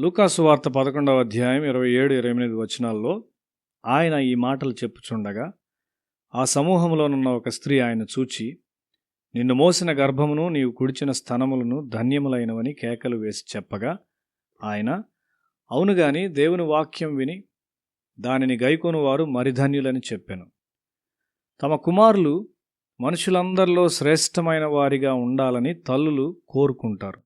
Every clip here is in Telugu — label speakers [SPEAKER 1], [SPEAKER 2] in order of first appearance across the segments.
[SPEAKER 1] లూకాసు వార్త పదకొండవ అధ్యాయం ఇరవై ఏడు ఇరవై ఎనిమిది వచనాల్లో ఆయన ఈ మాటలు చెప్పుచుండగా ఆ సమూహంలోనున్న ఒక స్త్రీ ఆయన చూచి నిన్ను మోసిన గర్భమును నీవు కుడిచిన స్థనములను ధన్యములైనవని కేకలు వేసి చెప్పగా ఆయన అవును గాని దేవుని వాక్యం విని దానిని గైకోను వారు మరిధన్యులని చెప్పాను. తమ కుమారులు మనుషులందరిలో శ్రేష్టమైన వారిగా ఉండాలని తల్లులు కోరుకుంటారు.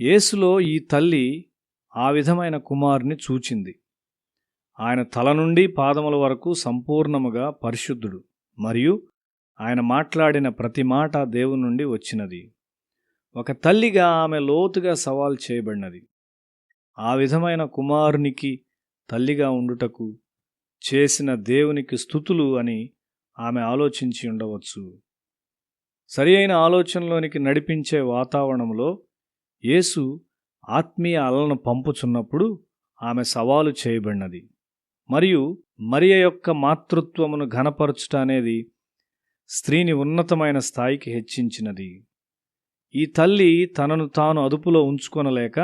[SPEAKER 1] యేసులో ఈ తల్లి ఆ విధమైన కుమారుని చూచింది. ఆయన తల నుండి పాదముల వరకు సంపూర్ణముగా పరిశుద్ధుడు మరియు ఆయన మాట్లాడిన ప్రతి మాట దేవుని నుండి వచ్చినది. ఒక తల్లిగా ఆమె లోతుగా సవాల్ చేయబడినది. ఆ విధమైన కుమారునికి తల్లిగా ఉండుటకు చేసిన దేవునికి స్థుతులు అని ఆమె ఆలోచించి ఉండవచ్చు. సరి అయిన ఆలోచనలోనికి నడిపించే వాతావరణంలో యేసు ఆత్మీయ అలలను పంపుచున్నప్పుడు ఆమె సవాలు చేయబడినది. మరియు మరియ యొక్క మాతృత్వమును ఘనపరచుట అనేది స్త్రీని ఉన్నతమైన స్థాయికి హెచ్చించినది. ఈ తల్లి తనను తాను అదుపులో ఉంచుకొనలేక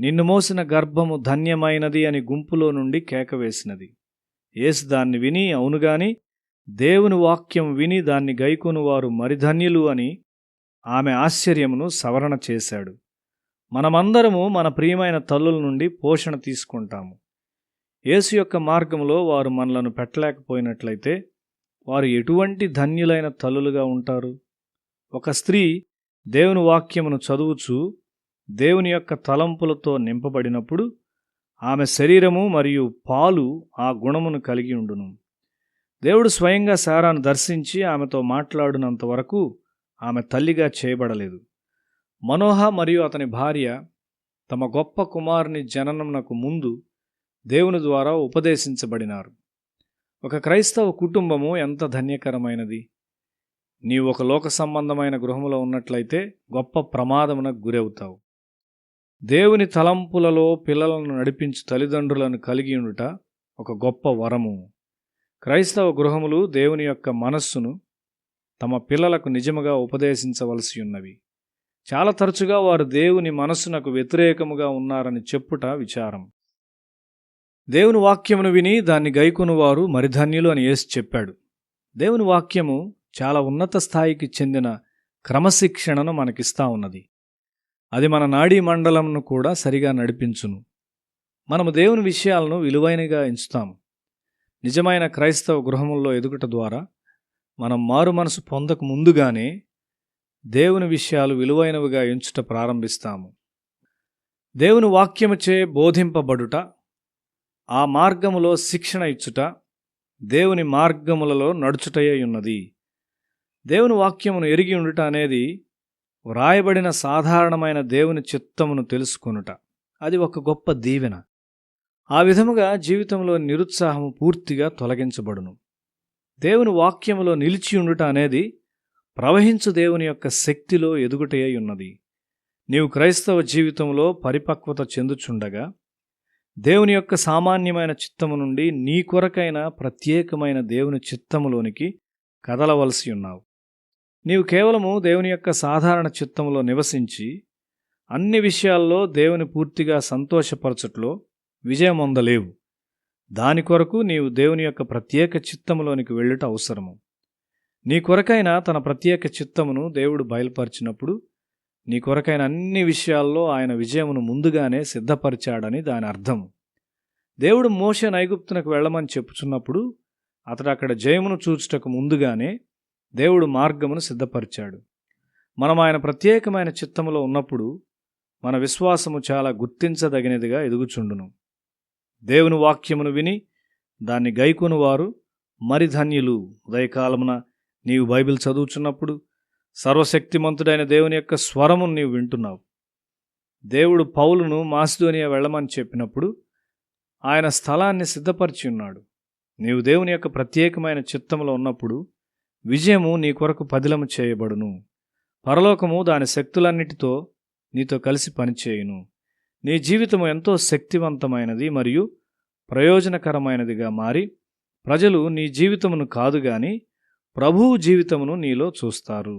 [SPEAKER 1] నిన్ను మోసిన గర్భము ధన్యమైనది అని గుంపులో నుండి కేకవేసినది. యేసు దాన్ని విని అవునుగాని దేవుని వాక్యం విని దాన్ని గైకొనువారు మరిధన్యులు అని ఆమె ఆశ్చర్యమును సవరణ చేశాడు. మనమందరము మన ప్రియమైన తల్లుల నుండి పోషణ తీసుకుంటాము. యేసు యొక్క మార్గంలో వారు మనలను పెట్టలేకపోయినట్లయితే వారు ఎటువంటి ధన్యులైన తల్లులుగా ఉంటారు? ఒక స్త్రీ దేవుని వాక్యమును చదువుచు దేవుని యొక్క తలంపులతో నింపబడినప్పుడు ఆమె శరీరము మరియు పాలు ఆ గుణమును కలిగి ఉండును. దేవుడు స్వయంగా సారాను దర్శించి ఆమెతో మాట్లాడినంత వరకు ఆమె తల్లిగా చేయబడలేదు. మనోహ మరియు అతని భార్య తమ గొప్ప కుమారుని జననంనకు ముందు దేవుని ద్వారా ఉపదేశించబడినారు. ఒక క్రైస్తవ కుటుంబము ఎంత ధన్యకరమైనది. నీవు ఒక లోక సంబంధమైన గృహములో ఉన్నట్లయితే గొప్ప ప్రమాదమునకు గురవుతావు. దేవుని తలంపులలో పిల్లలను నడిపించు తల్లిదండ్రులను కలిగి ఉండుట ఒక గొప్ప వరము. క్రైస్తవ గృహములు దేవుని యొక్క మనస్సును తమ పిల్లలకు నిజముగా ఉపదేశించవలసి ఉన్నవి. చాలా తరచుగా వారు దేవుని మనస్సునకు వ్యతిరేకముగా ఉన్నారని చెప్పుట విచారం. దేవుని వాక్యమును విని దాన్ని గైకొనువారు మరిధన్యులు అని ఏసి చెప్పాడు. దేవుని వాక్యము చాలా ఉన్నత స్థాయికి చెందిన క్రమశిక్షణను మనకిస్తా ఉన్నది. అది మన నాడీ మండలంను కూడా సరిగా నడిపించును. మనము దేవుని విషయాలను విలువైనగా ఎంచుతాము. నిజమైన క్రైస్తవ గృహముల్లో ఎదుగుట ద్వారా మనం మారు మనసు పొందక ముందుగానే దేవుని విషయాలు విలువైనవిగా ఎంచుట ప్రారంభిస్తాము. దేవుని వాక్యముచే బోధింపబడుట ఆ మార్గములో శిక్షణ ఇచ్చుట దేవుని మార్గములలో నడుచుటయే ఉన్నది. దేవుని వాక్యమును ఎరిగి ఉండుట అనేది వ్రాయబడిన సాధారణమైన దేవుని చిత్తమును తెలుసుకొనుట. అది ఒక గొప్ప దీవెన. ఆ విధముగా జీవితంలో నిరుత్సాహము పూర్తిగా తొలగించబడును. దేవుని వాక్యములో నిలిచి ఉండుట అనేది ప్రవహించు దేవుని యొక్క శక్తిలో ఎదుగుటయై ఉన్నది నీవు క్రైస్తవ జీవితంలో పరిపక్వత చెందుచుండగా దేవుని యొక్క సామాన్యమైన చిత్తము నుండి నీ కొరకైన ప్రత్యేకమైన దేవుని చిత్తములోనికి కదలవలసి ఉన్నావు నీవు కేవలము దేవుని యొక్క సాధారణ చిత్తములో నివసించి అన్ని విషయాల్లో దేవుని పూర్తిగా సంతోషపరచట్లో విజయం అందలేవు దాని కొరకు నీవు దేవుని యొక్క ప్రత్యేక చిత్తములోనికి వెళ్ళుట అవసరము. నీ కొరకైన తన ప్రత్యేక చిత్తమును దేవుడు బయలుపరిచినప్పుడు నీ కొరకైన అన్ని విషయాల్లో ఆయన విజయమును ముందుగానే సిద్ధపరిచాడని దాని అర్థం. దేవుడు మోషే నైగుప్తునకు వెళ్ళమని చెప్పుచున్నప్పుడు అతడు అక్కడ జయమును చూచుటకు ముందుగానే దేవుడు మార్గమును సిద్ధపరిచాడు. మనం ఆయన ప్రత్యేకమైన చిత్తములో ఉన్నప్పుడు మన విశ్వాసము చాలా గుర్తించదగినదిగా ఎదుగుచుండును. దేవుని వాక్యమును విని దాన్ని గైకొనువారు వారు మరి ధన్యులు ఉదయకాలమున నీవు బైబిల్ చదువుచున్నప్పుడు సర్వశక్తిమంతుడైన దేవుని యొక్క స్వరమును నీవు వింటున్నావు. దేవుడు పౌలును మాసిదోనియా వెళ్ళమని చెప్పినప్పుడు ఆయన స్థలాన్ని సిద్ధపరిచి ఉన్నాడు. నీవు దేవుని యొక్క ప్రత్యేకమైన చిత్తంలో ఉన్నప్పుడు విజయము నీ కొరకు పదిలము చేయబడును. పరలోకము దాని శక్తులన్నిటితో నీతో కలిసి పనిచేయును. నీ జీవితము ఎంతో శక్తివంతమైనది మరియు ప్రయోజనకరమైనదిగా మారి ప్రజలు నీ జీవితమును కాదు కానీ ప్రభువు జీవితమును నీలో చూస్తారు.